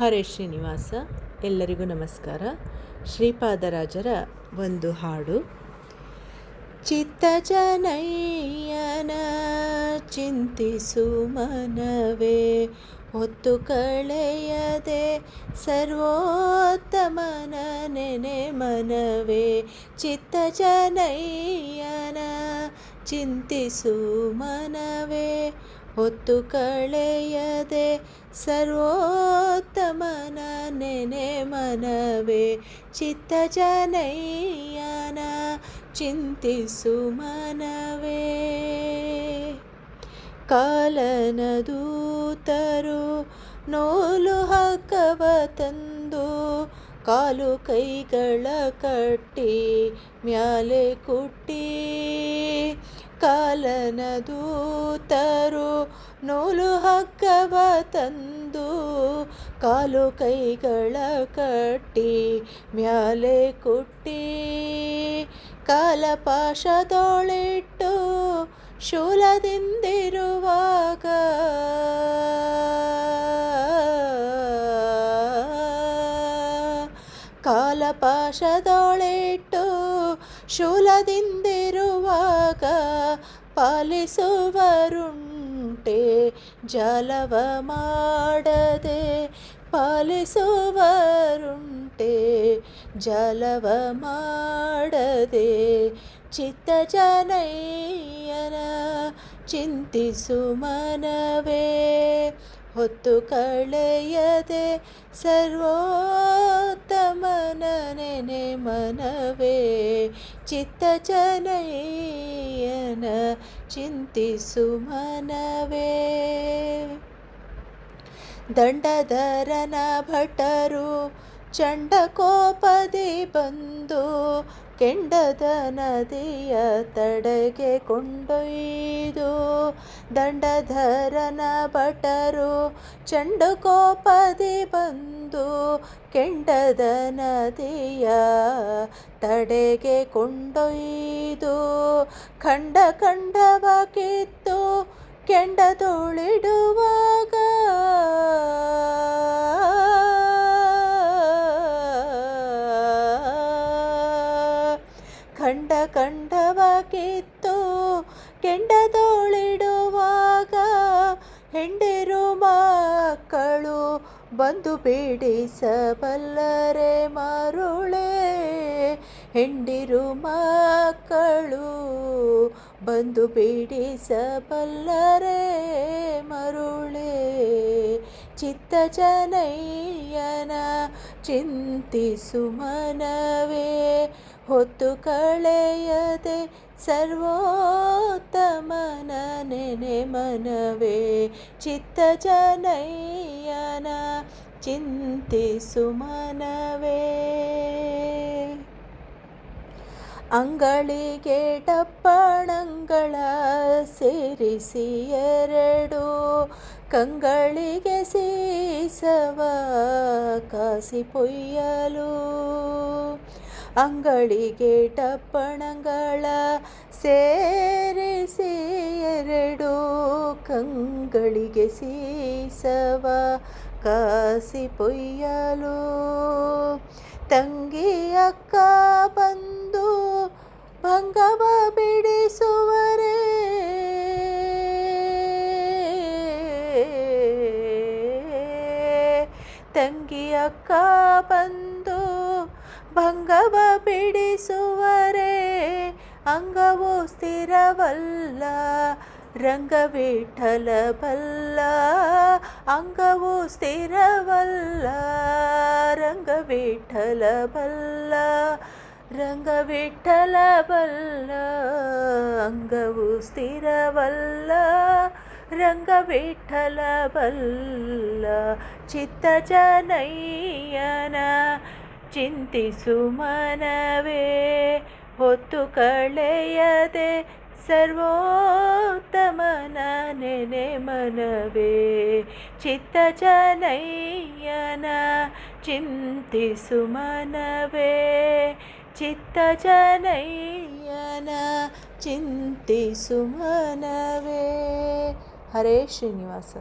ಹರೇ ಶ್ರೀನಿವಾಸ, ಎಲ್ಲರಿಗೂ ನಮಸ್ಕಾರ. ಶ್ರೀಪಾದರಾಜರ ಒಂದು ಹಾಡು. ಚಿತ್ತಜನಯ್ಯನ ಚಿಂತಿಸು ಮನವೇ, ಹೊತ್ತು ಕಳೆಯದೆ ಸರ್ವೋತ್ತಮನ ನೆನೆ ಮನವೇ, ಚಿತ್ತಜನಯ್ಯನ ಚಿಂತಿಸು ಮನವೇ, ಹೊತ್ತು ಕಳೆಯದೆ ಸರ್ವೋತ್ತಮನ ನೆನೆ ಮನವೇ ಚಿತ್ತಜನಯ್ಯನ ಚಿಂತಿಸು ಮನವೇ. ಕಾಲನ ದೂತರು ನೋಲು ಹಾಕವ ತಂದು, ಕಾಲು ಕೈಗಳ ಕಟ್ಟಿ, ಮ್ಯಾಲೆ ಕುಟ್ಟಿ. ಕಾಲನ ದೂತರು ನೂಲು ಹಕ್ಕವ ತಂದು ಕಾಲು ಕೈಗಳ ಕಟ್ಟಿ ಮ್ಯಾಲೆ ಕುಟ್ಟಿ ಕಾಲಪಾಶದೊಳಿಟ್ಟು ಶೂಲದಿಂದಿರುವಾಗ ಕಾಲಪಾಶದೊಳಿಟ್ಟು ಶೂಲದಿಂದಿರುವಾಗ ಪಾಲಿಸುವರುಂಟೆ, ಜಲವ ಮಾಡದೆ ಪಾಲಿಸುವರುಂಟೆ, ಜಲವ ಮಾಡದೆ ಚಿತ್ತ ಜನಯ್ಯನ ಚಿಂತಿಸು ಮನವೇ. ಹೊತ್ತು ಕಳೆಯದೆ ಸರ್ವೋತ್ತಮನ ನೆನೆ ಮನವೇ. ಚಿತ್ತಜನಯ್ಯನ ಚಿಂತಿಸು ಮನವೇ. ದಂಡಧರನ ಭಟರು ಚಂಡಕೋಪದಿ ಬಂದು ಕೆಂಡದ ನದಿಯ ತಡೆಗೆ ಕೊಂಡೊಯ್ದು. ದಂಡಧರನ ಭಟರು ಚಂಡಕೋಪದಿ ಬಂದು ಕೆಂಡದ ನದಿಯ ತಡೆಗೆ ಕೊಂಡೊಯ್ದು, ಖಂಡ ಖಂಡವ ಕಿತ್ತು ಕೆಂಡದೊಳಿಡುವಾಗ ಖಂಡ ಖಂಡವ ಕಿತ್ತು ಕೆಂಡದೊಳಿಡುವಾಗ ಹೆಂಡಿರು ಮಕ್ಕಳು ಬಂದು ಬೇಡಿಸಬಲ್ಲರೆ ಮರುಳೆ ಹೆಂಡಿರು ಮಕ್ಕಳು ಬಂದು ಬಿಡಿಸಬಲ್ಲರೆ ಮರುಳೆ. ಚಿತ್ತಜನಯ್ಯನ ಚಿಂತಿಸು ಮನವೇ. ಹೊತ್ತು ಕಳೆಯದೆ ಸರ್ವೋತ್ತಮನ ನೆನೆ ಮನವೇ. ಚಿತ್ತಜನಯ್ಯನ ಚಿಂತಿಸು ಮನವೇ. ಅಂಗಳಿಗೆ ಟಪ್ಪಣಂಗಳ ಸೇರಿಸಿ ಎರಡು, ಕಂಗಳಿಗೆ ಸೀಸವ ಕಾಸಿ ಪೊಯ್ಯಲು. ಅಂಗಳಿಗೆ ಟಪ್ಪಣಗಳ ಸೇರಿಸಿ ಎರಡು, ಕಂಗಳಿಗೆ ಸೀಸವ ಕಾಸಿ ಪೊಯ್ಯಲು. ತಂಗಿ ಅಕ್ಕ ಬಂದು ಭಂಗವ ಬಿಡಿಸುವರೆ? ತಂಗಿ ಅಕ್ಕ ಬಂದು ಭಂಗವ ಬಿಡಿಸುವರೆ? ಅಂಗವು ಸ್ಥಿರವಲ್ಲ ರಂಗವಿಠಲ ಬಲ್ಲ ಅಂಗವು ಸ್ಥಿರವಲ್ಲ ರಂಗವಿಠಲ ಬಲ್ಲ ರಂಗವಿಠಲ ಬಲ್ಲ ಅಂಗವು ಸ್ಥಿರವಲ್ಲ ರಂಗವಿಠಲ ಬಲ್ಲ ಚಿತ್ತಜನಯ್ಯನ ಚಿಂತಿಸು ಮನವೇ ಹೊತ್ತು ಕಳೆಯದೆ ಸರ್ವೋತ್ತಮನ ನೆನೆ ಮನವೇ ಚಿತ್ತಜನಯ್ಯನ ಚಿಂತಿಸು ಮನವೇ ಚಿತ್ತಜನಯ್ಯನ ಚಿಂತಿಸು ಮನವೇ ಹರೇ ಶ್ರೀನಿವಾಸ